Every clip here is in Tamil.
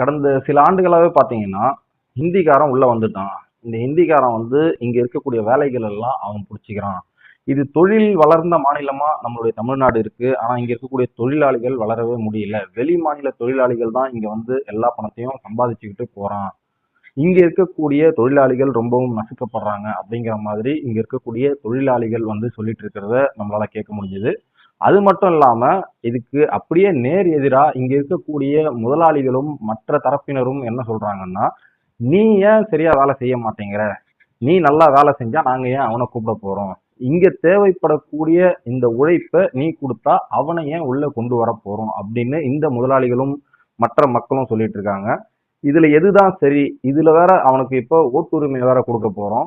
கடந்த சில ஆண்டுகளாகவே பார்த்தீங்கன்னா ஹிந்திக்காரன் உள்ளே வந்துட்டான். இந்த ஹிந்திக்காரன் வந்து இங்கே இருக்கக்கூடிய வேலைகள் எல்லாம் அவன் பிடிச்சிக்கிறான். இது தொழில் வளர்ந்த மாநிலமாக நம்மளுடைய தமிழ்நாடு இருக்குது ஆனால் இங்கே இருக்கக்கூடிய தொழிலாளிகள் வளரவே முடியல. வெளி மாநில தொழிலாளிகள் தான் இங்கே வந்து எல்லா பணத்தையும் சம்பாதிச்சுக்கிட்டு போகிறான் இங்கே இருக்கக்கூடிய தொழிலாளிகள் ரொம்பவும் நசுக்கப்படுறாங்க அப்படிங்கிற மாதிரி இங்கே இருக்கக்கூடிய தொழிலாளிகள் வந்து சொல்லிட்டு இருக்கிறத நம்மளால் கேட்க முடிஞ்சது. அது மட்டும் இல்லாம இதுக்கு அப்படியே நேர் எதிரா இங்க இருக்கக்கூடிய முதலாளிகளும் மற்ற தரப்பினரும் என்ன சொல்றாங்கன்னா நீ ஏன் சரியா வேலை செய்ய மாட்டேங்கிற? நீ நல்லா வேலை செஞ்சா நாங்க ஏன் அவனை கூப்பிட போறோம்? இங்க தேவைப்படக்கூடிய இந்த உழைப்பை நீ கொடுத்தா அவனை ஏன் உள்ள கொண்டு வர போறோம்? அப்படின்னு இந்த முதலாளிகளும் மற்ற மக்களும் சொல்லிட்டு இருக்காங்க. இதுல எதுதான் சரி? இதுல வேற அவனுக்கு இப்போ ஓட்டுரிமை வேற கொடுக்க போறோம்.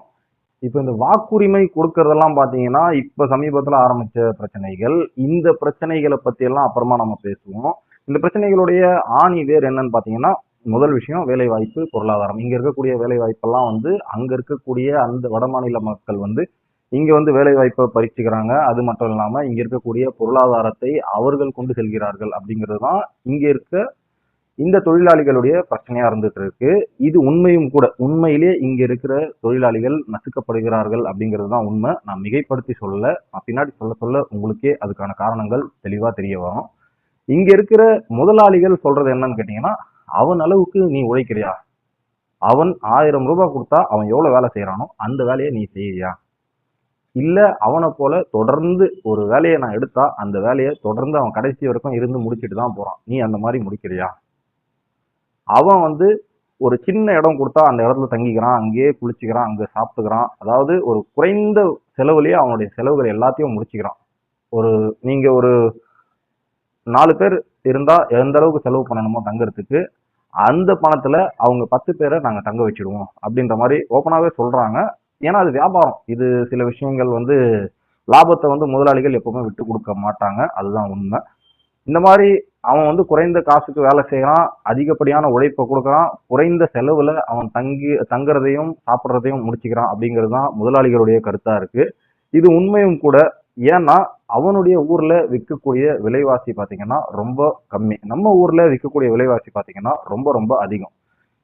இப்ப இந்த வாக்குரிமை கொடுக்கறதெல்லாம் பாத்தீங்கன்னா இப்ப சமீபத்துல ஆரம்பிச்ச பிரச்சனைகள். இந்த பிரச்சனைகளை பத்தி எல்லாம் அப்புறமா நம்ம பேசுவோம். இந்த பிரச்சனைகளுடைய ஆணி வேர் என்னன்னு பாத்தீங்கன்னா முதல் விஷயம் வேலை வாய்ப்பு பொருளாதாரம். இங்க இருக்கக்கூடிய வேலை வாய்ப்பெல்லாம் வந்து அங்க இருக்கக்கூடிய அந்த வடமாநில மக்கள் வந்து இங்க வந்து வேலை வாய்ப்பை பறிச்சுக்கிறாங்க அது மட்டும் இல்லாம இங்க இருக்கக்கூடிய பொருளாதாரத்தை அவர்கள் கொண்டு செல்கிறார்கள் அப்படிங்கிறது தான் இங்க இருக்க இந்த தொழிலாளிகளுடைய பிரச்சனையா இருந்துட்டு இருக்கு இது உண்மையும் கூட. உண்மையிலேயே இங்க இருக்கிற தொழிலாளிகள் நசுக்கப்படுகிறார்கள் அப்படிங்கிறது தான் உண்மை. நான் மிகைப்படுத்தி சொல்லல. நான் பின்னாடி சொல்ல சொல்ல உங்களுக்கே அதுக்கான காரணங்கள் தெளிவா தெரிய வரும். இங்க இருக்கிற முதலாளிகள் சொல்றது என்னன்னு கேட்டீங்கன்னா அவன் அளவுக்கு நீ உழைக்கிறியா? அவன் ஆயிரம் ரூபாய் கொடுத்தா அவன் எவ்வளவு வேலை செய்யறானோ அந்த வேலையை நீ செய்யறியா இல்ல அவனை போல தொடர்ந்து ஒரு வேலையை நான் எடுத்தா அந்த வேலையை தொடர்ந்து அவன் கடைசி வரைக்கும் இருந்து முடிச்சிட்டு தான் போறான். நீ அந்த மாதிரி முடிக்கிறியா? அவன் வந்து ஒரு சின்ன இடம் கொடுத்தா அந்த இடத்துல தங்கிக்கிறான் அங்கேயே குளிச்சுக்கிறான் அங்கே சாப்பிட்டுக்கிறான். அதாவது ஒரு குறைந்த செலவுலேயே அவனுடைய செலவுகள் எல்லாத்தையும் முடிச்சுக்கிறான். ஒரு நீங்கள் ஒரு நாலு பேர் இருந்தால் எந்த அளவுக்கு செலவு பண்ணணுமோ தங்குறதுக்கு அந்த பணத்தில் அவங்க பத்து பேரை நாங்கள் தங்க வச்சிடுவோம் அப்படின்ற மாதிரி ஓப்பனாகவே சொல்கிறாங்க ஏன்னா அது வியாபாரம். இது சில விஷயங்கள் வந்து லாபத்தை வந்து முதலாளிகள் எப்பவுமே விட்டு கொடுக்க மாட்டாங்க. அதுதான் உண்மை. இந்த மாதிரி அவன் வந்து குறைந்த காசுக்கு வேலை செய்கிறான் அதிகப்படியான உழைப்பை கொடுக்குறான் குறைந்த செலவில் அவன் தங்கி தங்குறதையும் சாப்பிட்றதையும் முடிச்சுக்கிறான் அப்படிங்கிறது தான் முதலாளிகளுடைய கருத்தாக இருக்குது இது உண்மையும் கூட ஏன்னா அவனுடைய ஊரில் விற்கக்கூடிய விலைவாசி பார்த்தீங்கன்னா ரொம்ப கம்மி. நம்ம ஊரில் விற்கக்கூடிய விலைவாசி பார்த்திங்கன்னா ரொம்ப ரொம்ப அதிகம்.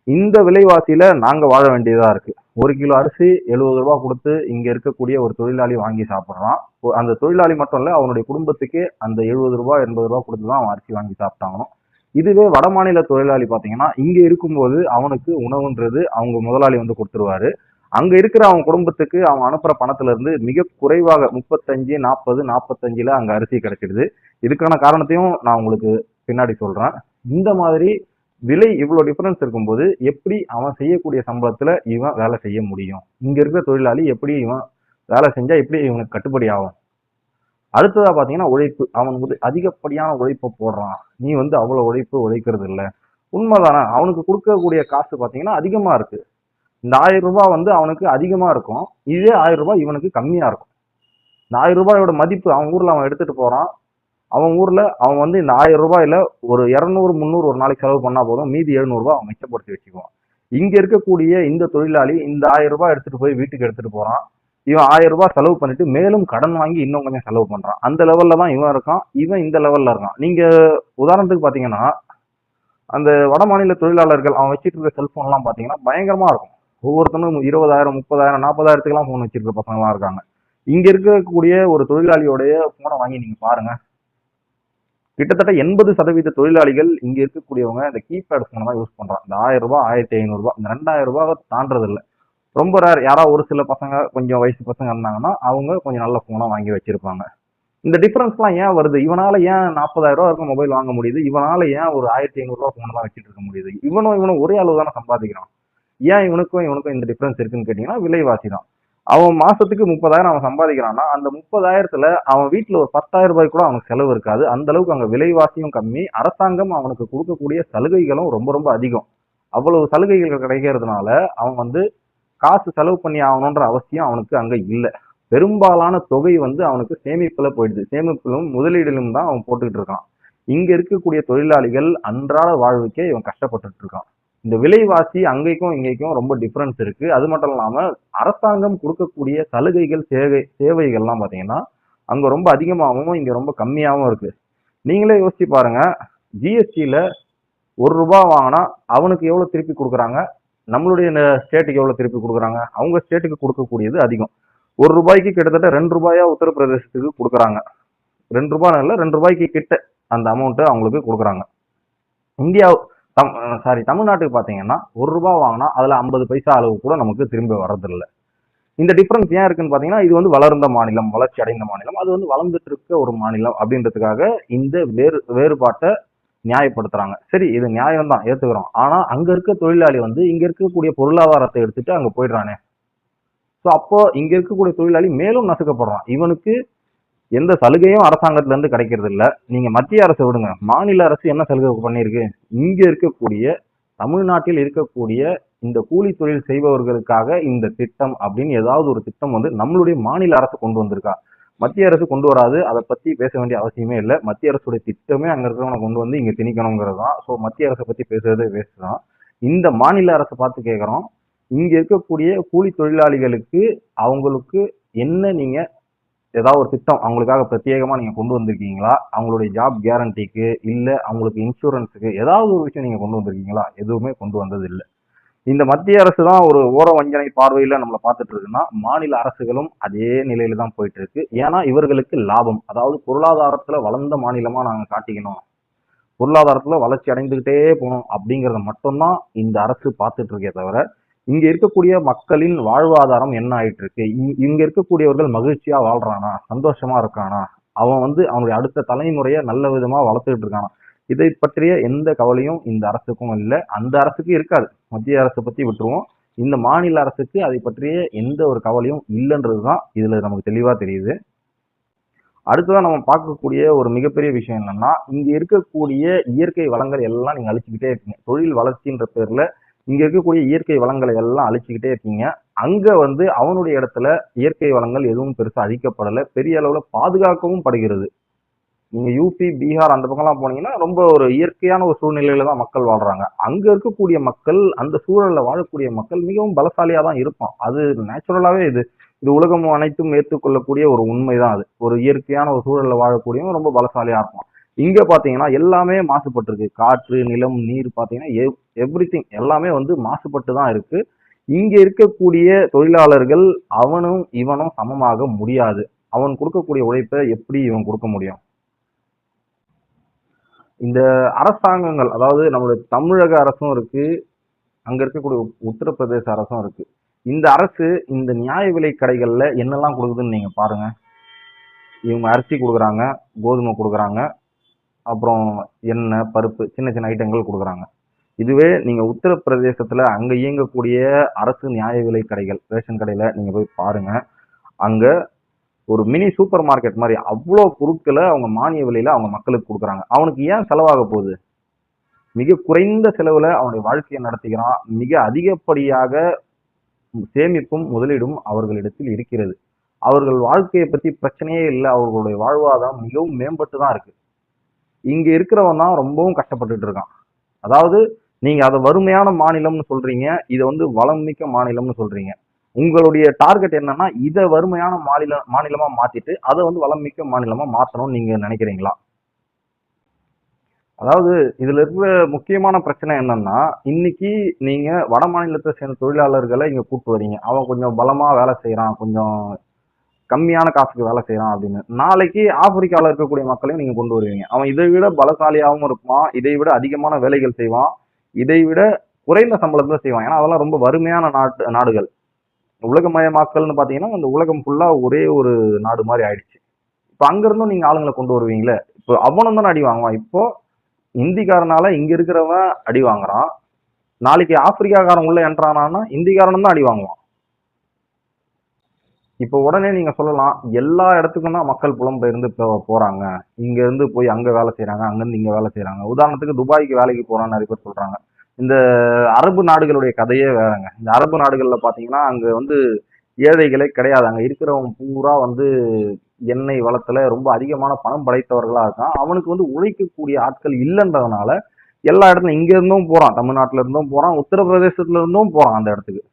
இந்த விலைவாசியில் நாங்கள் வாழ வேண்டியதாக இருக்குது ஒரு கிலோ அரிசி எழுபது ரூபா கொடுத்து இங்க இருக்கக்கூடிய ஒரு தொழிலாளி வாங்கி சாப்பிட்றான். அந்த தொழிலாளி மட்டும் இல்ல அவனுடைய குடும்பத்துக்கு அந்த எழுபது ரூபா எண்பது ரூபா கொடுத்து தான் அவன் அரிசி வாங்கி சாப்பிட்டாங்கணும் இதுவே வடமாநில தொழிலாளி பாத்தீங்கன்னா இங்க இருக்கும்போது அவனுக்கு உணவுன்றது அவங்க முதலாளி வந்து கொடுத்துருவாரு. அங்க இருக்கிற அவன் குடும்பத்துக்கு அவன் அனுப்புற பணத்துல இருந்து மிக குறைவாக முப்பத்தஞ்சு நாற்பது நாற்பத்தஞ்சுல அங்க அரிசி கிடைச்சிடுது. இதுக்கான காரணத்தையும் நான் உங்களுக்கு பின்னாடி சொல்றேன். இந்த மாதிரி விலை இவ்வளோ டிஃபரன்ஸ் இருக்கும்போது எப்படி அவன் செய்யக்கூடிய சம்பளத்தில் இவன் வேலை செய்ய முடியும்? இங்கே இருக்கிற தொழிலாளி எப்படி இவன் வேலை செஞ்சால் எப்படி இவனுக்கு கட்டுப்படி ஆகும்? அடுத்ததாக பார்த்தீங்கன்னா உழைப்பு. அவன் வந்து அதிகப்படியான உழைப்பை போடுறான். நீ வந்து அவ்வளோ உழைப்பு உழைக்கிறது இல்லை. உண்மைதானே? அவனுக்கு கொடுக்கக்கூடிய காசு பார்த்தீங்கன்னா அதிகமாக இருக்குது இந்த ஆயிரம் ரூபாய் வந்து அவனுக்கு அதிகமாக இருக்கும். இதே ஆயிரம் ரூபாய் இவனுக்கு கம்மியாக இருக்கும். இந்த ஆயிரம் ரூபாயோட மதிப்பு அவன் ஊரில் அவன் எடுத்துகிட்டு போகிறான் அவன் ஊரில் அவன் வந்து இந்த ஆயிரம் ரூபாயில ஒரு இரநூறு முந்நூறு ஒரு நாளைக்கு செலவு பண்ணால் போதும். மீதி எழுநூறுபா அவன் மிச்சப்படுத்தி வச்சுக்குவான். இங்கே இருக்கக்கூடிய இந்த தொழிலாளி இந்த ஆயிரம் ரூபாய் எடுத்துகிட்டு போய் வீட்டுக்கு எடுத்துகிட்டு போகிறான் இவன் ஆயிரம் ரூபாய் செலவு பண்ணிட்டு மேலும் கடன் வாங்கி இன்னும் கொஞ்சம் செலவு பண்ணுறான் அந்த லெவலில் தான் இவன் இருக்கான். இவன் இந்த லெவலில் இருக்கான். நீங்கள் உதாரணத்துக்கு பார்த்தீங்கன்னா அந்த வட மாநில தொழிலாளர்கள் அவன் வச்சுட்டு இருக்க செல்ஃபோன்லாம் பார்த்தீங்கன்னா பயங்கரமாக இருக்கும். ஒவ்வொருத்தனும் இருபதாயிரம் முப்பதாயிரம் நாற்பதாயிரத்துக்குலாம் ஃபோன் வச்சிருக்க பசங்களாம் இருக்காங்க. இங்கே இருக்கக்கூடிய ஒரு தொழிலாளியோடைய ஃபோனை வாங்கி நீங்கள் பாருங்கள் கிட்டத்தட்ட எண்பது சதவீத தொழிலாளிகள் இங்க இருக்கக்கூடியவங்க இந்த கீபேட் போனை தான் யூஸ் பண்ணுறான் இந்த ஆயிரம் ரூபாய் ஆயிரத்தி ஐநூறுரூவா இந்த ரெண்டாயிரம் ரூபாய் தாண்டறது ரொம்ப ரேர் யாராவது ஒரு சில பசங்க கொஞ்சம் வயசு பசங்க இருந்தாங்கன்னா அவங்க கொஞ்சம் நல்ல ஃபோனாக வாங்கி வச்சிருப்பாங்க. இந்த டிஃப்ரென்ஸ்லாம் ஏன் வருது? இவனால ஏன் நாற்பதாயிரம் ரூபா இருக்கும் மொபைல் வாங்க முடியுது? இவனால ஏன் ஒரு ஆயிரத்தி ஐநூறுரூவா ஃபோன் தான் வச்சுட்டு இருக்க முடியுது? இவனும் இவனும் ஒரே அளவு தானே சம்பாதிக்கிறான். ஏன் இவனுக்கும் இவனுக்கும் இந்த டிஃப்ரென்ஸ் இருக்குன்னு கேட்டிங்கன்னா விலைவாசி தான். அவன் மாசத்துக்கு முப்பதாயிரம் அவன் சம்பாதிக்கிறான்னா அந்த முப்பதாயிரத்துல அவன் வீட்டுல ஒரு பத்தாயிரம் ரூபாய் கூட அவனுக்கு செலவு இருக்காது. அந்த அளவுக்கு அங்க விலைவாசியும் கம்மி. அரசாங்கம் அவனுக்கு கொடுக்கக்கூடிய சலுகைகளும் ரொம்ப ரொம்ப அதிகம். அவ்வளவு சலுகைகள் கிடைக்கிறதுனால அவன் வந்து காசு செலவு பண்ணி ஆகணுன்ற அவசியம் அவனுக்கு அங்க இல்லை. பெரும்பாலான தொகை வந்து அவனுக்கு சேமிப்புல போயிடுது. சேமிப்பிலும் முதலீடிலும் தான் அவன் போட்டுக்கிட்டு இருக்கான். இங்க இருக்கக்கூடிய தொழிலாளிகள் அன்றாட வாழ்வுக்கே இவன் கஷ்டப்பட்டுட்டு இருக்கான். இந்த விலைவாசி அங்கேக்கும் இங்கேக்கும் ரொம்ப டிஃப்ரென்ஸ் இருக்கு. அது மட்டும் இல்லாம அரசாங்கம் கொடுக்கக்கூடிய சலுகைகள் சேவை சேவைகள்லாம் பாத்தீங்கன்னா அங்க ரொம்ப அதிகமாகவும் இங்க ரொம்ப கம்மியாகவும் இருக்கு. நீங்களே யோசிச்சு பாருங்க ஜிஎஸ்டியில ஒரு ரூபாய் வாங்கினா அவனுக்கு எவ்வளவு திருப்பி கொடுக்குறாங்க? நம்மளுடைய ஸ்டேட்டுக்கு எவ்வளவு திருப்பி கொடுக்குறாங்க? அவங்க ஸ்டேட்டுக்கு கொடுக்கக்கூடியது அதிகம். ஒரு ரூபாய்க்கு கிட்டத்தட்ட ரெண்டு ரூபாயா உத்தரப்பிரதேசத்துக்கு கொடுக்குறாங்க. ரெண்டு ரூபாய் இல்லை ரெண்டு ரூபாய்க்கு கிட்ட அந்த அமௌண்ட்டை அவங்களுக்கு கொடுக்குறாங்க. இந்தியா தம் சாரி தமிழ்நாட்டுக்கு பார்த்தீங்கன்னா ஒரு ரூபா வாங்கினா அதில் ஐம்பது பைசா அளவு கூட நமக்கு திரும்பி வர்றதில்ல. இந்த டிஃப்ரென்ஸ் ஏன் இருக்குன்னு பார்த்தீங்கன்னா இது வந்து வளர்ந்த மாநிலம் வளர்ச்சி அடைந்த மாநிலம் அது வந்து வளர்ந்துட்டு இருக்க ஒரு மாநிலம் அப்படின்றதுக்காக இந்த வேறு வேறுபாட்டை நியாயப்படுத்துறாங்க. சரி இது நியாயம் தான் ஏற்றுக்கிறோம் ஆனால் அங்கே இருக்க தொழிலாளி வந்து இங்கே இருக்கக்கூடிய பொருளாதாரத்தை எடுத்துட்டு அங்கே போயிடுறானே. ஸோ அப்போ இங்கே இருக்கக்கூடிய தொழிலாளி மேலும் நசுக்கப்படுறான். இவனுக்கு எந்த சலுகையும் அரசாங்கத்துல இருந்து கிடைக்கிறது இல்ல நீங்க மத்திய அரசு விடுங்க. மாநில அரசு என்ன சலுகை பண்ணியிருக்கு இங்க இருக்கக்கூடிய தமிழ்நாட்டில் இருக்கக்கூடிய இந்த கூலி தொழில் செய்பவர்களுக்காக இந்த திட்டம் அப்படின்னு ஏதாவது ஒரு திட்டம் வந்து நம்மளுடைய மாநில அரசு கொண்டு வந்திருக்கா? மத்திய அரசு கொண்டு வராது. அதை பத்தி பேச வேண்டிய அவசியமே இல்லை. மத்திய அரசுடைய திட்டமே அங்க இருக்கிறவங்க கொண்டு வந்து இங்க திணிக்கணுங்கிறது தான். ஸோ மத்திய அரசை பத்தி பேசுறது வேஸ்ட் தான். இந்த மாநில அரசை பார்த்து கேட்குறோம் இங்க இருக்கக்கூடிய கூலி தொழிலாளிகளுக்கு அவங்களுக்கு என்ன நீங்க ஏதாவது ஒரு திட்டம் அவங்களுக்காக பிரத்யேகமாக நீங்கள் கொண்டு வந்திருக்கீங்களா? அவங்களுடைய ஜாப் கேரண்டிக்கு இல்லை அவங்களுக்கு இன்சூரன்ஸுக்கு ஏதாவது ஒரு விஷயம் நீங்கள் கொண்டு வந்திருக்கீங்களா? எதுவுமே கொண்டு வந்தது இல்லை இந்த மத்திய அரசு தான் ஒரு ஓர வஞ்சனை பார்வையில் நம்மளை பார்த்துட்டு இருக்குன்னா மாநில அரசுகளும் அதே நிலையில தான் போயிட்டு இருக்கு. ஏன்னா இவர்களுக்கு லாபம். அதாவது பொருளாதாரத்தில் வளர்ந்த மாநிலமாக நாங்கள் காட்டிக்கணும். பொருளாதாரத்தில் வளர்ச்சி அடைந்துக்கிட்டே போகணும் அப்படிங்கிறத மட்டும்தான் இந்த அரசு பார்த்துட்டு இருக்கே தவிர இங்க இருக்கக்கூடிய மக்களின் வாழ்வாதாரம் என்ன ஆயிட்டு இருக்கு இங்க- இருக்கக்கூடியவர்கள் மகிழ்ச்சியா வாழ்றானா? சந்தோஷமா இருக்கானா? அவன் வந்து அவனுடைய அடுத்த தலைமுறையை நல்ல விதமா வளர்த்துக்கிட்டு இருக்கானா? இதை பற்றிய எந்த கவலையும் இந்த அரசுக்கும் இல்லை. அந்த அரசுக்கு இருக்காது. மத்திய அரசை பத்தி விட்டுருவோம். இந்த மாநில அரசுக்கு அதை பற்றிய எந்த ஒரு கவலையும் இல்லைன்றது தான் இதுல நமக்கு தெளிவா தெரியுது. அடுத்ததான் நம்ம பார்க்கக்கூடிய ஒரு மிகப்பெரிய விஷயம் என்னன்னா இங்க இருக்கக்கூடிய இயற்கை வளங்கள் எல்லாம் நீங்க அழிச்சுக்கிட்டே இருக்கீங்க. தொழில் வளர்ச்சின்ற பேர்ல இங்க இருக்கக்கூடிய இயற்கை வளங்களை எல்லாம் அழிச்சுக்கிட்டே இருக்கீங்க. அங்க வந்து அவனுடைய இடத்துல இயற்கை வளங்கள் எதுவும் பெருசா அழிக்கப்படலை. பெரிய அளவுல பாதுகாக்கவும் படுகிறது. நீங்க யூபி பீகார் அந்த பக்கம்லாம் போனீங்கன்னா ரொம்ப ஒரு இயற்கையான ஒரு சூழ்நிலையில தான் மக்கள் வாழ்றாங்க. அங்க இருக்கக்கூடிய மக்கள் அந்த சூழல்ல வாழக்கூடிய மக்கள் மிகவும் பலசாலியா தான் இருப்பான். அது நேச்சுரலாவே இது இது உலகம் அனைத்தும் ஏற்றுக்கொள்ளக்கூடிய ஒரு உண்மைதான் அது. ஒரு இயற்கையான ஒரு சூழல்ல வாழக்கூடியவன் ரொம்ப பலசாலியா இருப்பான். இங்க பாத்தீங்கன்னா எல்லாமே மாசுபட்டிருக்கு. காற்று நிலம் நீர் பாத்தீங்கன்னா எவ்ரி எல்லாமே வந்து மாசுபட்டு தான் இருக்கு. இங்க இருக்கக்கூடிய தொழிலாளர்கள் அவனும் இவனும் சமமாக முடியாது. அவன் கொடுக்கக்கூடிய உழைப்பை எப்படி இவன் கொடுக்க முடியும்? இந்த அரசாங்கங்கள் அதாவது நம்மளுடைய தமிழக அரசும் இருக்கு அங்க இருக்கக்கூடிய உத்தரப்பிரதேச அரசும் இருக்கு. இந்த அரசு இந்த நியாய விலை கடைகள்ல என்னெல்லாம் கொடுக்குதுன்னு நீங்க பாருங்க. இவங்க அரிசி கொடுக்குறாங்க கோதுமை கொடுக்குறாங்க அப்புறம் எண்ணெய் பருப்பு சின்ன சின்ன ஐட்டங்கள் கொடுக்குறாங்க. இதுவே நீங்கள் உத்தரப்பிரதேசத்தில் அங்கே இயங்கக்கூடிய அரசு நியாய விலை கடைகள் ரேஷன் கடையில் நீங்கள் போய் பாருங்கள் அங்கே ஒரு மினி சூப்பர் மார்க்கெட் மாதிரி அவ்வளோ பொருட்களை அவங்க மானிய விலையில் அவங்க மக்களுக்கு கொடுக்குறாங்க. அவனுக்கு ஏன் செலவாக போகுது? மிக குறைந்த செலவில் அவனுடைய வாழ்க்கையை நடத்திக்கிறான் மிக அதிகப்படியாக சேமிப்பும் முதலீடும் அவர்களிடத்தில் இருக்கிறது. அவர்கள் வாழ்க்கையை பற்றி பிரச்சனையே இல்லை. அவர்களுடைய வாழ்வாதாரம் மிகவும் மேம்பட்டு தான் இருக்கு. இங்க இருக்கிறவன் தான் ரொம்பவும் கஷ்டப்பட்டுட்டு இருக்கான். அதாவது நீங்க அதை வறுமையான மாநிலம்னு சொல்றீங்க இதை வந்து வளம் மிக்க மாநிலம்னு சொல்றீங்க. உங்களுடைய டார்கெட் என்னன்னா இதை வறுமையான மாநில மாநிலமா மாத்திட்டு அதை வந்து வளம் மிக்க மாநிலமா மாத்தணும்னு நீங்க நினைக்கிறீங்களா? அதாவது இதுல இருக்கிற முக்கியமான பிரச்சனை என்னன்னா இன்னைக்கு நீங்க வட மாநிலத்தை சேர்ந்த தொழிலாளர்களை இங்க கூப்பிட்டு வரீங்க. அவன் கொஞ்சம் பலமா வேலை செய்யறான் கொஞ்சம் கம்மியான காசுக்கு வேலை செய்யறான் அப்படின்னு. நாளைக்கு ஆப்பிரிக்காவில் இருக்கக்கூடிய மக்களையும் நீங்க கொண்டு வருவீங்க. அவன் இதை விட பலசாலியாகவும் இருப்பான். இதை விட அதிகமான வேலைகள் செய்வான். இதை விட குறைந்த சம்பளத்துல செய்வான். ஏன்னா அதெல்லாம் ரொம்ப வறுமையான நாட்டு நாடுகள். உலகமயமாக்கல்னு பார்த்தீங்கன்னா அந்த உலகம் ஃபுல்லாக ஒரே ஒரு நாடு மாதிரி ஆயிடுச்சு. இப்போ அங்கேருந்தும் நீங்கள் ஆளுங்களை கொண்டு வருவீங்களே? இப்போ அவனும் தான் அடி வாங்குவான். இப்போ இந்திக்காரனால இங்கே இருக்கிறவன் அடி வாங்குறான். நாளைக்கு ஆப்பிரிக்காக்காரன் உள்ள என்றானா இந்திக்காரனும் தான் அடி வாங்குவான். இப்போ உடனே நீங்க சொல்லலாம் எல்லா இடத்துக்கும் தான் மக்கள் புலம்பெயர்ந்து போ- போறாங்க. இங்க இருந்து போய் அங்க வேலை செய்கிறாங்க அங்கேருந்து இங்கே இங்க வேலை செய்கிறாங்க உதாரணத்துக்கு துபாய்க்கு வேலைக்கு போறான்னு நிறைய பேர் சொல்றாங்க. இந்த அரபு நாடுகளுடைய கதையே வேறங்க. இந்த அரபு நாடுகள்ல பாத்தீங்கன்னா அங்க வந்து ஏழைகளே கிடையாது. அங்க இருக்கிறவன் பூரா வந்து எண்ணெய் வளத்துல ரொம்ப அதிகமான பணம் படைத்தவர்களா இருக்கான். அவனுக்கு வந்து உழைக்கக்கூடிய ஆட்கள் இல்லைன்றதுனால எல்லா இடத்துல இங்க இருந்தும் போறான். தமிழ்நாட்டுல இருந்தும் போறான். உத்தரப்பிரதேசத்துல இருந்தும் போறான் அந்த இடத்துக்கு.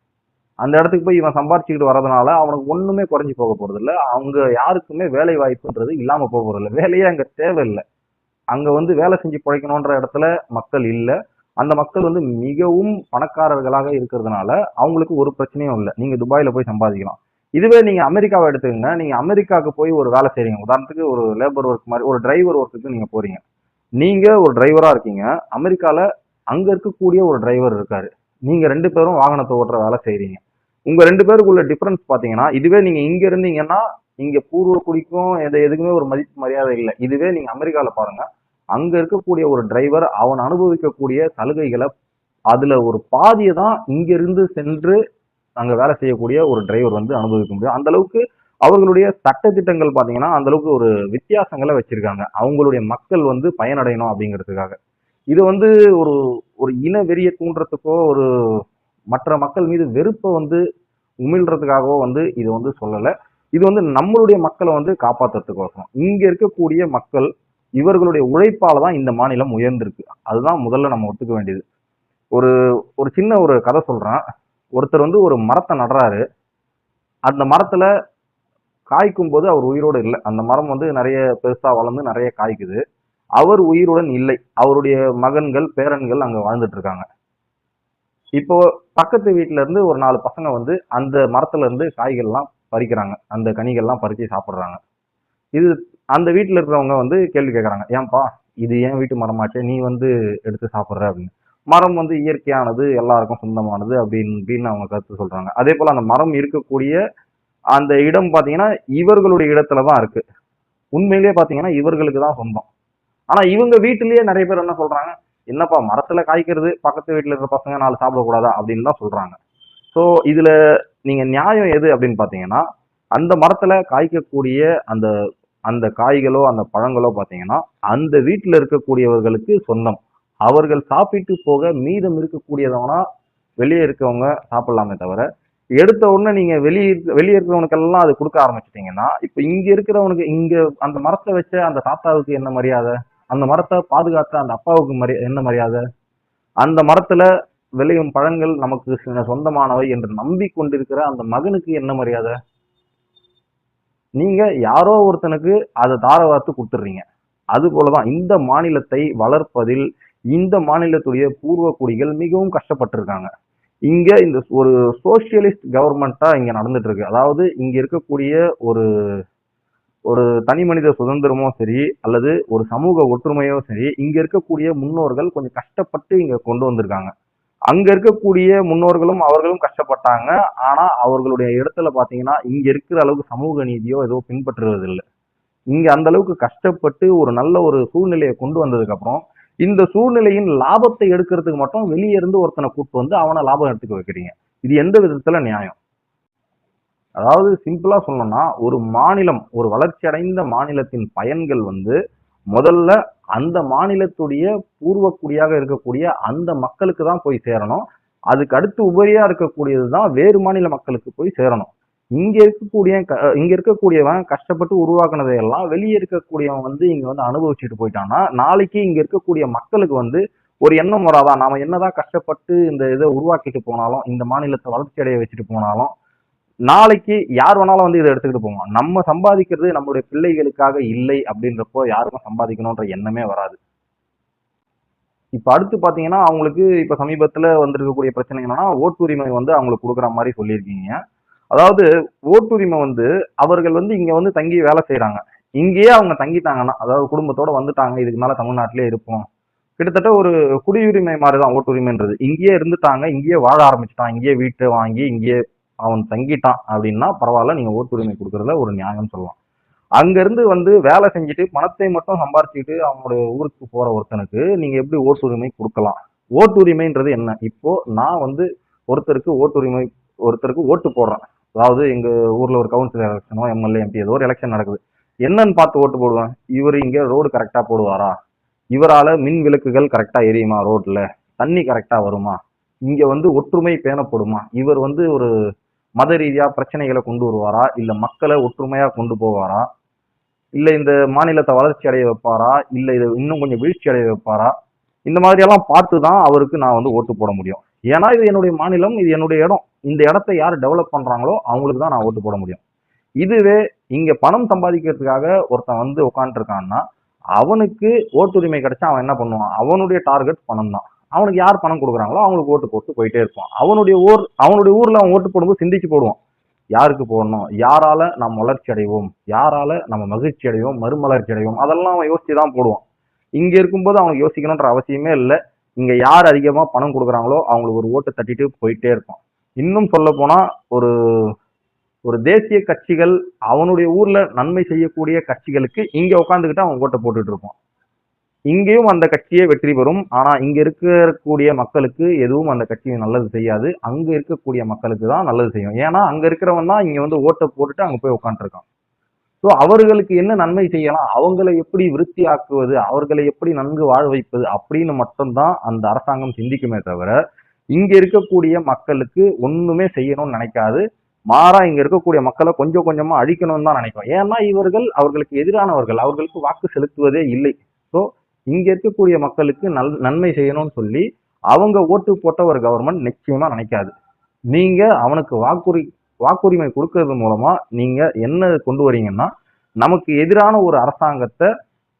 அந்த இடத்துக்கு போய் இவன் சம்பாரிச்சுக்கிட்டு வரதுனால அவனுக்கு ஒண்ணுமே குறைஞ்சி போக போறது இல்ல அவங்க யாருக்குமே வேலை வாய்ப்புன்றது இல்லாம போக போறது இல்லை வேலையே அங்க தேவையில்லை. அங்க வந்து வேலை செஞ்சு பிழைக்கணுன்ற இடத்துல மக்கள் இல்லை. அந்த மக்கள் வந்து மிகவும் பணக்காரர்களாக இருக்கிறதுனால அவங்களுக்கு ஒரு பிரச்சனையும் இல்லை. நீங்க துபாயில போய் சம்பாதிக்கலாம். இதுவே நீங்க அமெரிக்காவை எடுத்துக்கங்க. நீங்க அமெரிக்காவுக்கு போய் ஒரு வேலை செய்றீங்க. உதாரணத்துக்கு ஒரு லேபர் ஒர்க் மாதிரி ஒரு டிரைவர் ஒர்க்குக்கு நீங்க போறீங்க. நீங்க ஒரு டிரைவரா இருக்கீங்க. அமெரிக்கால அங்க இருக்கக்கூடிய ஒரு டிரைவர் இருக்காரு. நீங்க ரெண்டு பேரும் வாகனத்தை ஓட்டுற வேலை செய்றீங்க. உங்க ரெண்டு பேருக்குள்ள டிஃபரன்ஸ் பாத்தீங்கன்னா இதுவே நீங்க இங்க இருந்தீங்கன்னா இங்க பூர்வ குடிக்கும் எந்த எதுக்குமே ஒரு மதிப்பு மரியாதை இல்லை. இதுவே நீங்க அமெரிக்கால பாருங்க. அங்க இருக்கக்கூடிய ஒரு டிரைவர் அவன் அனுபவிக்கக்கூடிய சலுகைகளை அதுல ஒரு பாதியை தான் இங்க இருந்து சென்று அங்க வேலை செய்யக்கூடிய ஒரு டிரைவர் வந்து அனுபவிக்க முடியும். அந்த அளவுக்கு அவர்களுடைய சட்டத்திட்டங்கள் பாத்தீங்கன்னா அந்த அளவுக்கு ஒரு வித்தியாசங்களை வச்சிருக்காங்க. அவங்களுடைய மக்கள் வந்து பயனடையணும் அப்படிங்கிறதுக்காக. இது வந்து ஒரு ஒரு இன வெறியை தூண்டுறதுக்கோ ஒரு மற்ற மக்கள் மீது வெறுப்பை வந்து உமிழ்றதுக்காகவோ வந்து இது வந்து சொல்லலை. இது வந்து நம்மளுடைய மக்களை வந்து காப்பாற்றுறதுக்கோசரம் இங்கே இருக்கக்கூடிய மக்கள் இவர்களுடைய உழைப்பால் தான் இந்த மாநிலம் உயர்ந்திருக்கு. அதுதான் முதல்ல நம்ம ஒத்துக்க வேண்டியது. ஒரு ஒரு சின்ன ஒரு கதை சொல்கிறேன் ஒருத்தர் வந்து ஒரு மரத்தை நடுறாரு. அந்த மரத்தில் காய்க்கும் போது அவர் உயிரோடு இல்லை. அந்த மரம் வந்து நிறைய பெருசாக வளர்ந்து நிறைய காய்க்குது. அவர் உயிருடன் இல்லை. அவருடைய மகன்கள் பேரன்கள் அங்கே வாழ்ந்துட்டு இருக்காங்க. இப்போ பக்கத்து வீட்டுல இருந்து ஒரு நாலு பசங்க வந்து அந்த மரத்துல இருந்து காய்கள்லாம் பறிக்கிறாங்க. அந்த கனிகள்லாம் பறிச்சு சாப்பிடுறாங்க. இது அந்த வீட்டில் இருக்கிறவங்க வந்து கேள்வி கேட்கறாங்க ஏன்பா இது ஏன் வீட்டு மரமாச்சே? நீ வந்து எடுத்து சாப்பிட்ற அப்படின்னு. மரம் வந்து இயற்கையானது எல்லாருக்கும் சொந்தமானது அப்படின்னு அப்படின்னு அவங்க கருத்து சொல்றாங்க. அதே போல அந்த மரம் இருக்கக்கூடிய அந்த இடம் பாத்தீங்கன்னா இவர்களுடைய இடத்துல தான் இருக்கு. உண்மையிலேயே பாத்தீங்கன்னா இவர்களுக்கு தான் சொந்தம். ஆனா இவங்க வீட்டிலேயே நிறைய பேர் என்ன சொல்றாங்க? என்னப்பா மரத்துல காய்க்கிறது பக்கத்து வீட்டுல இருக்கிற பசங்க நாலு சாப்பிடக்கூடாதா? அப்படின்னு தான் சொல்றாங்க. ஸோ இதுல நீங்க நியாயம் எது அப்படின்னு பாத்தீங்கன்னா அந்த மரத்துல காய்க்கக்கூடிய அந்த அந்த காய்களோ அந்த பழங்களோ பாத்தீங்கன்னா அந்த வீட்டுல இருக்கக்கூடியவர்களுக்கு சொந்தம். அவர்கள் சாப்பிட்டு போக மீதம் இருக்கக்கூடியதவனா வெளியே இருக்கவங்க சாப்பிடலாமே தவிர எடுத்த உடனே நீங்க வெளியே வெளியே இருக்கிறவனுக்கெல்லாம் அது கொடுக்க ஆரம்பிச்சிட்டீங்கன்னா இப்ப இங்க இருக்கிறவனுக்கு இங்க அந்த மரத்தை வச்ச அந்த தாத்தாவுக்கு என்ன மரியாதை? அந்த மரத்தை பாதுகாத்த அந்த அப்பாவுக்கு மரியா என்ன மரியாதை? அந்த மரத்துல விளையும் பழங்கள் நமக்கு சொந்தமானவை என்று நம்பிக்கொண்டிருக்கிற அந்த மகனுக்கு என்ன மரியாதை? நீங்க யாரோ ஒருத்தனுக்கு அதை தாரவார்த்து கொடுத்துட்றீங்க. கொடுத்துடுறீங்க அது போலதான் இந்த மாநிலத்தை வளர்ப்பதில் இந்த மாநிலத்துடைய பூர்வ குடிகள் மிகவும் கஷ்டப்பட்டிருக்காங்க. இங்க இந்த ஒரு சோசியலிஸ்ட் கவர்மெண்டா இங்க நடந்துட்டு இருக்கு அதாவது இங்க இருக்கக்கூடிய ஒரு ஒரு தனி மனித சுதந்திரமோ சரி அல்லது ஒரு சமூக ஒற்றுமையோ சரி இங்க இருக்கக்கூடிய முன்னோர்கள் கொஞ்சம் கஷ்டப்பட்டு இங்க கொண்டு வந்திருக்காங்க. அங்க இருக்கக்கூடிய முன்னோர்களும் அவர்களும் கஷ்டப்பட்டாங்க. ஆனா அவர்களுடைய இடத்துல பாத்தீங்கன்னா இங்க இருக்கிற அளவுக்கு சமூக நீதியோ ஏதோ பின்பற்றுவதில்லை. இல்லை இங்க அந்த அளவுக்கு கஷ்டப்பட்டு ஒரு நல்ல ஒரு சூழ்நிலையை கொண்டு வந்ததுக்கு அப்புறம் இந்த சூழ்நிலையின் லாபத்தை எடுக்கிறதுக்கு மட்டும் வெளியே இருந்து ஒருத்தனை கூப்பிட்டு வந்து அவனை லாபம் எடுத்துக்க வைக்கிறீங்க. இது எந்த விதத்துல நியாயம்? அதாவது சிம்பிளா சொல்லணும்னா ஒரு மாநிலம் ஒரு வளர்ச்சி அடைந்த மாநிலத்தின் பயன்கள் வந்து முதல்ல அந்த மாநிலத்துடைய பூர்வக்குடியாக இருக்கக்கூடிய அந்த மக்களுக்கு தான் போய் சேரணும். அதுக்கு அடுத்து உபரியா இருக்கக்கூடியது தான் வேறு மாநில மக்களுக்கு போய் சேரணும். இங்க இருக்கக்கூடிய க- இங்க இருக்கக்கூடியவன் கஷ்டப்பட்டு உருவாக்குனதையெல்லாம் வெளியே இருக்கக்கூடியவன் வந்து இங்க வந்து அனுபவிச்சுட்டு போயிட்டான்னா நாளைக்கு இங்க இருக்கக்கூடிய மக்களுக்கு வந்து ஒரு எண்ணம் வராதான் நாம என்னதான் கஷ்டப்பட்டு இந்த இதை உருவாக்கிட்டு போனாலும் இந்த மாநிலத்தை வளர்ச்சி அடைய வச்சுட்டு போனாலும் நாளைக்கு யார் வேணாலும் வந்து இதை எடுத்துக்கிட்டு போவோம். நம்ம சம்பாதிக்கிறது நம்மளுடைய பிள்ளைகளுக்காக இல்லை அப்படின்றப்போ யாருக்கும் சம்பாதிக்கணுன்ற எண்ணமே வராது. இப்ப அடுத்து பாத்தீங்கன்னா அவங்களுக்கு இப்ப சமீபத்துல வந்திருக்கக்கூடிய பிரச்சனை என்னன்னா ஓட்டுரிமை வந்து அவங்களுக்கு கொடுக்குற மாதிரி சொல்லியிருக்கீங்க. அதாவது ஓட்டுரிமை வந்து அவர்கள் வந்து இங்க வந்து தங்கி வேலை செய்கிறாங்க இங்கேயே அவங்க தங்கிட்டாங்கன்னா அதாவது குடும்பத்தோட வந்துட்டாங்க இதுக்கு மேல தமிழ்நாட்டிலே இருப்போம். கிட்டத்தட்ட ஒரு குடியுரிமை மாதிரி தான் ஓட்டுரிமைன்றது. இங்கேயே இருந்துட்டாங்க இங்கேயே வாழ ஆரம்பிச்சிட்டான் இங்கேயே வீட்டை வாங்கி இங்கேயே அவன் தங்கிட்டான் அப்படின்னா பரவாயில்ல நீங்க ஓட்டுரிமை கொடுக்கறதுல ஒரு நியாயம் சொல்லலாம். அங்கேருந்து வந்து வேலை செஞ்சுட்டு பணத்தை மட்டும் சம்பாரிச்சுட்டு அவனுடைய ஊருக்கு போற ஒருத்தனுக்கு நீங்க எப்படி ஓட்டுரிமை கொடுக்கலாம்? ஓட்டுரிமைன்றது என்ன? இப்போ நான் வந்து ஒருத்தருக்கு ஓட்டுரிமை ஒருத்தருக்கு ஓட்டு போடுறேன். அதாவது எங்க ஊர்ல ஒரு கவுன்சிலர் எலெக்ஷனோ எம்எல்ஏ எம்பி ஏதோ ஒரு எலெக்ஷன் நடக்குது. என்னன்னு பார்த்து ஓட்டு போடுவேன். இவர் இங்க ரோடு கரெக்டா போடுவாரா? இவரால மின் விளக்குகள் கரெக்டா எரியுமா ரோட்ல தண்ணி கரெக்டா வருமா? இங்க வந்து ஒற்றுமை பேணப்படுமா? இவர் வந்து ஒரு மத ரீதியாக பிரச்சனைகளை கொண்டு வருவாரா? இல்லை மக்களை ஒற்றுமையாக கொண்டு போவாரா? இல்லை இந்த மாநிலத்தை வளர்ச்சி அடைய வைப்பாரா? இல்லை இதை இன்னும் கொஞ்சம் வீழ்ச்சி அடைய வைப்பாரா? இந்த மாதிரியெல்லாம் பார்த்து தான் அவருக்கு நான் வந்து ஓட்டு போட முடியும். ஏன்னா இது என்னுடைய மாநிலம் இது என்னுடைய இடம். இந்த இடத்த யார் டெவலப் பண்ணுறாங்களோ அவங்களுக்கு தான் நான் ஓட்டு போட முடியும். இதுவே இங்கே பணம் சம்பாதிக்கிறதுக்காக ஒருத்தன் வந்து உட்காந்துருக்கான்னா அவனுக்கு ஓட்டுரிமை கிடைச்சா அவன் என்ன பண்ணுவான்? அவனுடைய டார்கெட் பணம் தான் அவனுக்கு யார் பணம் கொடுக்குறாங்களோ அவங்களுக்கு ஓட்டு போட்டு போயிட்டே இருப்பான். அவனுடைய ஊர் அவனுடைய ஊர்ல அவன் ஓட்டு போடும்போது சிந்திச்சு போடுவான். யாருக்கு போடணும்? யாரால நம்ம வளர்ச்சி அடைவோம்? யாரால நம்ம மகிழ்ச்சி அடைவோம்? மறுமலர்ச்சி அடைவோம்? அதெல்லாம் அவன் யோசிச்சு தான் போடுவான். இங்க இருக்கும்போது அவனுக்கு யோசிக்கணுன்ற அவசியமே இல்லை. இங்க யார் அதிகமா பணம் கொடுக்குறாங்களோ அவங்களுக்கு ஒரு ஓட்டை தட்டிட்டு போயிட்டே இருப்பான். இன்னும் சொல்ல போனா ஒரு ஒரு தேசிய கட்சிகள் அவனுடைய ஊர்ல நன்மை செய்யக்கூடிய கட்சிகளுக்கு இங்க உட்காந்துக்கிட்டு அவன் ஓட்டை போட்டுட்டு இருப்பான். இங்கேயும் அந்த கட்சியே வெற்றி பெறும். ஆனால் இங்கே இருக்கக்கூடிய மக்களுக்கு எதுவும் அந்த கட்சி நல்லது செய்யாது. அங்கே இருக்கக்கூடிய மக்களுக்கு தான் நல்லது செய்யும். ஏன்னா அங்கே இருக்கிறவன் தான் இங்கே வந்து ஓட்டை போட்டுட்டு அங்கே போய் உட்காந்துருக்கான் ஸோ அவர்களுக்கு என்ன நன்மை செய்யலாம்? அவங்களை எப்படி விருத்தி ஆக்குவது அவர்களை எப்படி நன்கு வாழ வைப்பது? அப்படின்னு மட்டும்தான் அந்த அரசாங்கம் சிந்திக்குமே தவிர இங்கே இருக்கக்கூடிய மக்களுக்கு ஒன்றுமே செய்யணும்னு நினைக்காது. மாறா இங்க இருக்கக்கூடிய மக்களை கொஞ்சம் கொஞ்சமா அழிக்கணும்னு தான் நினைக்கும் ஏன்னா இவர்கள் அவர்களுக்கு எதிரானவர்கள். அவர்களுக்கு வாக்கு செலுத்துவதே இல்லை. ஸோ இங்கே இருக்கக்கூடிய மக்களுக்கு நல் நன்மை செய்யணும்னு சொல்லி அவங்க ஓட்டு போட்ட ஒரு கவர்மெண்ட் நிச்சயமாக நினைக்காது. நீங்கள் அவனுக்கு வாக்குரி வாக்குரிமை கொடுக்கறது மூலமாக நீங்கள் என்ன கொண்டு வரீங்கன்னா நமக்கு எதிரான ஒரு அரசாங்கத்தை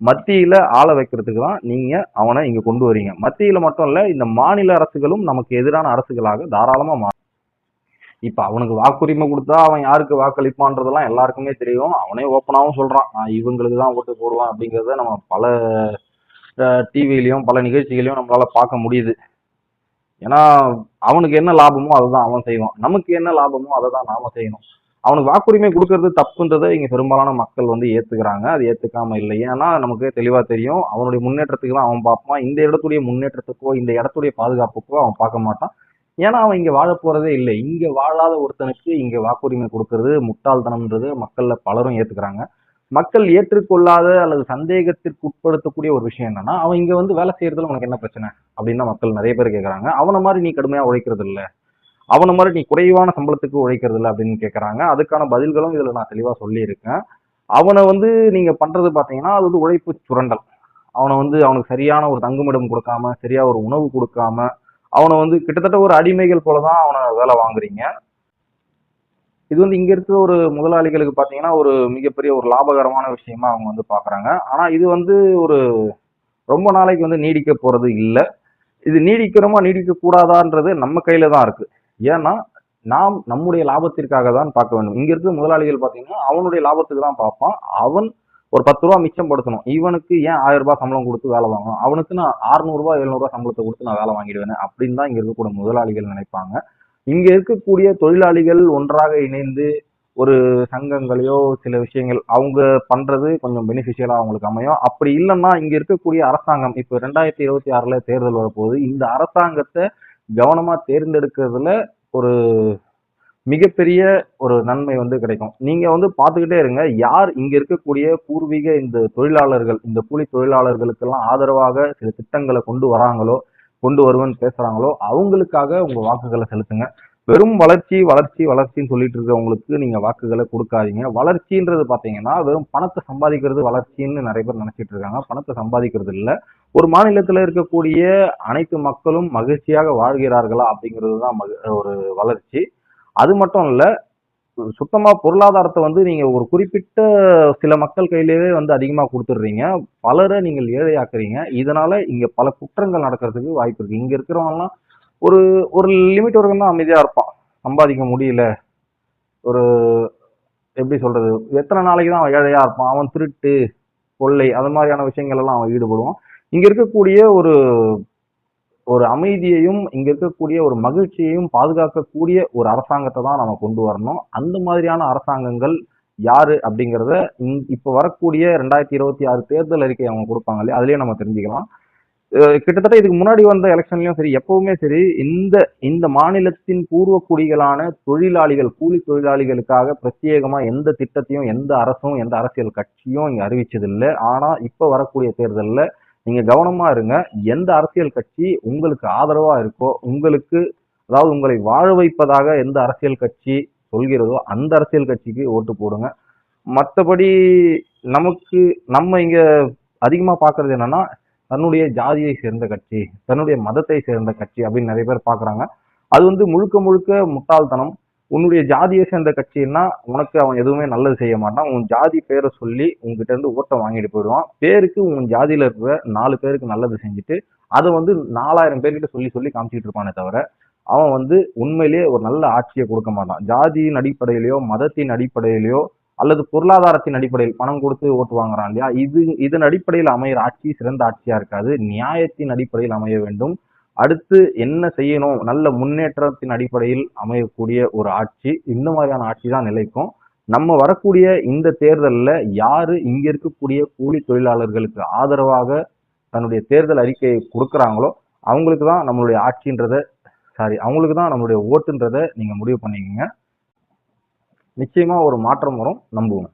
மத்தியில் ஆள வைக்கிறதுக்கு தான் நீங்கள் அவனை இங்கே கொண்டு வரீங்க மத்தியில் மட்டும் இல்லை இந்த மாநில அரசுகளும் நமக்கு எதிரான அரசுகளாக தாராளமாக மாறும் இப்போ அவனுக்கு வாக்குரிமை கொடுத்தா அவன் யாருக்கு வாக்களிப்பான்றதெல்லாம் எல்லாருக்குமே தெரியும். அவனே ஓப்பனாகவும் சொல்கிறான் நான் இவங்களுக்கு தான் ஓட்டு போடுவான் அப்படிங்கிறத நம்ம பல டிவிலையும் பல நிகழ்ச்சிகளையும் நம்மளால பார்க்க முடியுது. ஏன்னா அவனுக்கு என்ன லாபமோ அதுதான் அவன் செய்வான். நமக்கு என்ன லாபமோ அதை தான் நாம செய்யணும். அவனுக்கு வாக்குரிமை கொடுக்கறது தப்புன்றதை இங்க பெரும்பாலான மக்கள் வந்து ஏத்துக்கிறாங்க. அது ஏத்துக்காம இல்லை. ஏன்னா நமக்கு தெளிவா தெரியும். அவனுடைய முன்னேற்றத்துக்கு தான் அவன் பார்ப்பான். இந்த இடத்துடைய முன்னேற்றத்துக்கோ இந்த இடத்துடைய பாதுகாப்புக்கோ அவன் பார்க்க மாட்டான். ஏன்னா அவன் இங்க வாழ போறதே இல்லை. இங்க வாழாத ஒருத்தனுக்கு இங்க வாக்குரிமை கொடுக்கறது முட்டாள்தனம்ன்றது மக்கள்ல பலரும் ஏத்துக்கிறாங்க. மக்கள் ஏற்றுக்கொள்ளாத அல்லது சந்தேகத்திற்கு உட்படுத்தக்கூடிய ஒரு விஷயம் என்னன்னா அவன் இங்க வந்து வேலை செய்யறதுல உனக்கு என்ன பிரச்சனை? அப்படின்னு மக்கள் நிறைய பேர் கேட்கறாங்க அவனை மாதிரி நீ கடுமையா உழைக்கிறது இல்ல. அவனை மாதிரி நீ குறைவான சம்பளத்துக்கு உழைக்கிறது இல்லை அப்படின்னு கேட்கறாங்க அதுக்கான பதில்களும் இதுல நான் தெளிவா சொல்லியிருக்கேன். அவனை வந்து நீங்க பண்றது பாத்தீங்கன்னா அது வந்து உழைப்பு சுரண்டல். அவனை வந்து அவனுக்கு சரியான ஒரு தங்குமிடம் கொடுக்காம சரியா ஒரு உணவு கொடுக்காம அவனை வந்து கிட்டத்தட்ட ஒரு அடிமைகள் போலதான் அவனை வேலை வாங்குறீங்க. இது வந்து இங்க இருக்கிற ஒரு முதலாளிகளுக்கு பாத்தீங்கன்னா ஒரு மிகப்பெரிய ஒரு லாபகரமான விஷயமா அவங்க வந்து பாக்குறாங்க. ஆனா இது வந்து ஒரு ரொம்ப நாளைக்கு வந்து நீடிக்க போறது இல்லை. இது நீடிக்கிறோமா நீடிக்க கூடாதான்றது நம்ம கையில தான் இருக்கு. ஏன்னா நாம் நம்முடைய லாபத்திற்காக தான் பார்க்க வேண்டும். இங்க இருக்கிற முதலாளிகள் பாத்தீங்கன்னா அவனுடைய லாபத்துக்கு தான் பார்ப்பான். அவன் ஒரு பத்து ரூபா மிச்சப்படுத்தணும் இவனுக்கு ஏன் ஆயிரம் ரூபாய் சம்பளம் கொடுத்து வேலை வாங்கணும்? அவனுக்கு நான் அறுநூறுபா எழுநூறுபா சம்பளத்தை கொடுத்து நான் வேலை வாங்கிடுவேன் அப்படின்னு தான் இங்க இருக்கக்கூடிய முதலாளிகள் நினைப்பாங்க. இங்க இருக்கக்கூடிய தொழிலாளிகள் ஒன்றாக இணைந்து ஒரு சங்கங்களையோ சில விஷயங்கள் அவங்க பண்றது கொஞ்சம் பெனிஃபிஷியலா அவங்களுக்கு அமையும். அப்படி இல்லைன்னா இங்க இருக்கக்கூடிய அரசாங்கம் இப்போ ரெண்டாயிரத்தி இருபத்தி ஆறுல தேர்தல் வரப்போகுது. இந்த அரசாங்கத்தை கவனமா தேர்ந்தெடுக்கிறதுல ஒரு மிகப்பெரிய ஒரு நன்மை வந்து கிடைக்கும். நீங்க வந்து பார்த்துக்கிட்டே இருங்க யார் இங்க இருக்கக்கூடிய பூர்வீக இந்த தொழிலாளர்கள் இந்த கூலி தொழிலாளர்களுக்கெல்லாம் ஆதரவாக சில திட்டங்களை கொண்டு வராங்களோ கொண்டு வருவேன்னு பேசுறாங்களோ அவங்களுக்காக உங்க வாக்குகளை செலுத்துங்க. வெறும் வளர்ச்சி வளர்ச்சி வளர்ச்சின்னு சொல்லிட்டு இருக்கவங்களுக்கு நீங்க வாக்குகளை கொடுக்காதீங்க. வளர்ச்சின்றது பாத்தீங்கன்னா வெறும் பணத்தை சம்பாதிக்கிறது வளர்ச்சின்னு நிறைய பேர் நினைச்சிட்டு இருக்காங்க. பணத்தை சம்பாதிக்கிறது இல்ல. ஒரு மாநிலத்துல இருக்கக்கூடிய அனைத்து மக்களும் மகிழ்ச்சியாக வாழ்கிறார்களா அப்படிங்கிறது தான் மகி- ஒரு வளர்ச்சி. அது மட்டும் இல்ல சுத்தமா பொருளாதாரத்தை வந்து நீங்க ஒரு குறிப்பிட்ட சில மக்கள் கையிலேயே வந்து அதிகமா கொடுத்துடுறீங்க. பலரை நீங்கள் ஏழையாக்குறீங்க. இதனால இங்க பல குற்றங்கள் நடக்கிறதுக்கு வாய்ப்பு இருக்கு. இங்க இருக்கிறவங்கலாம் ஒரு ஒரு லிமிட் வரைக்கும் தான் அமைதியா இருப்பான். சம்பாதிக்க முடியல. ஒரு எப்படி சொல்றது? எத்தனை நாளைக்கு தான் அவன் ஏழையா இருப்பான்? அவன் திருட்டு கொள்ளை அது மாதிரியான விஷயங்கள் எல்லாம் அவன் ஈடுபடுவான். இங்க இருக்கக்கூடிய ஒரு ஒரு அமைதியையும் இங்க இருக்கக்கூடிய ஒரு மகிழ்ச்சியையும் பாதுகாக்கக்கூடிய ஒரு அரசாங்கத்தை தான் நம்ம கொண்டு வரணும். அந்த மாதிரியான அரசாங்கங்கள் யாரு அப்படிங்கிறத இந்- இப்ப வரக்கூடிய ரெண்டாயிரத்தி இருபத்தி ஆறு தேர்தல் அறிக்கை அவங்க கொடுப்பாங்க இல்லையா? அதுலயே நம்ம தெரிஞ்சுக்கலாம். கிட்டத்தட்ட இதுக்கு முன்னாடி வந்த எலெக்ஷன்லயும் சரி எப்பவுமே சரி இந்த இந்த மாநிலத்தின் பூர்வ குடிகளான தொழிலாளிகள் கூலி தொழிலாளிகளுக்காக பிரத்யேகமா எந்த திட்டத்தையும் எந்த அரசும் எந்த அரசியல் கட்சியும் இங்க அறிவிச்சது இல்லை ஆனா இப்ப வரக்கூடிய தேர்தல்ல நீங்க கவனமா இருங்க. எந்த அரசியல் கட்சி உங்களுக்கு ஆதரவா இருக்கோ உங்களுக்கு அதாவது உங்களை வாழ வைப்பதாக எந்த அரசியல் கட்சி சொல்கிறதோ அந்த அரசியல் கட்சிக்கு ஓட்டு போடுங்க. மற்றபடி நமக்கு நம்ம இங்க அதிகமா பாக்குறது என்னன்னா தன்னுடைய ஜாதியை சேர்ந்த கட்சி தன்னுடைய மதத்தை சேர்ந்த கட்சி அப்படின்னு நிறைய பேர் பாக்குறாங்க. அது வந்து முழுக்க முழுக்க முட்டாள்தனம் உன்னுடைய ஜாதியை சேர்ந்த கட்சின்னா உனக்கு அவன் எதுவுமே நல்லது செய்ய மாட்டான். உன் ஜாதி பேரை சொல்லி உங்ககிட்ட இருந்து ஓட்டை வாங்கிட்டு போயிடுவான். பேருக்கு உன் ஜாதியில இருக்கிற நாலு பேருக்கு நல்லது செஞ்சுட்டு அதை வந்து நாலாயிரம் பேர்கிட்ட சொல்லி சொல்லி காமிச்சிட்டு இருப்பானே தவிர அவன் வந்து உண்மையிலேயே ஒரு நல்ல ஆட்சியை கொடுக்க மாட்டான். ஜாதியின் அடிப்படையிலையோ மதத்தின் அடிப்படையிலையோ அல்லது பொருளாதாரத்தின் அடிப்படையில் பணம் கொடுத்து ஓட்டு வாங்குறான் இல்லையா? இது இதன் அடிப்படையில் அமையிற ஆட்சி சிறந்த ஆட்சியா இருக்காது. நியாயத்தின் அடிப்படையில் அமைய வேண்டும். அடுத்து என்ன செய்யணும்? நல்ல முன்னேற்றத்தின் அடிப்படையில் அமையக்கூடிய ஒரு ஆட்சி இந்த மாதிரியான ஆட்சி தான் நிலைக்கும். நம்ம வரக்கூடிய இந்த தேர்தலில் யாரு இங்க இருக்கக்கூடிய கூலி தொழிலாளர்களுக்கு ஆதரவாக தன்னுடைய தேர்தல் அறிக்கையை கொடுக்குறாங்களோ அவங்களுக்கு தான் நம்மளுடைய ஆட்சின்றத சாரி அவங்களுக்கு தான் நம்மளுடைய ஓட்டுன்றதை நீங்கள் முடிவு பண்ணிக்கோங்க. நிச்சயமாக ஒரு மாற்றம் வரும். நம்புவோம்.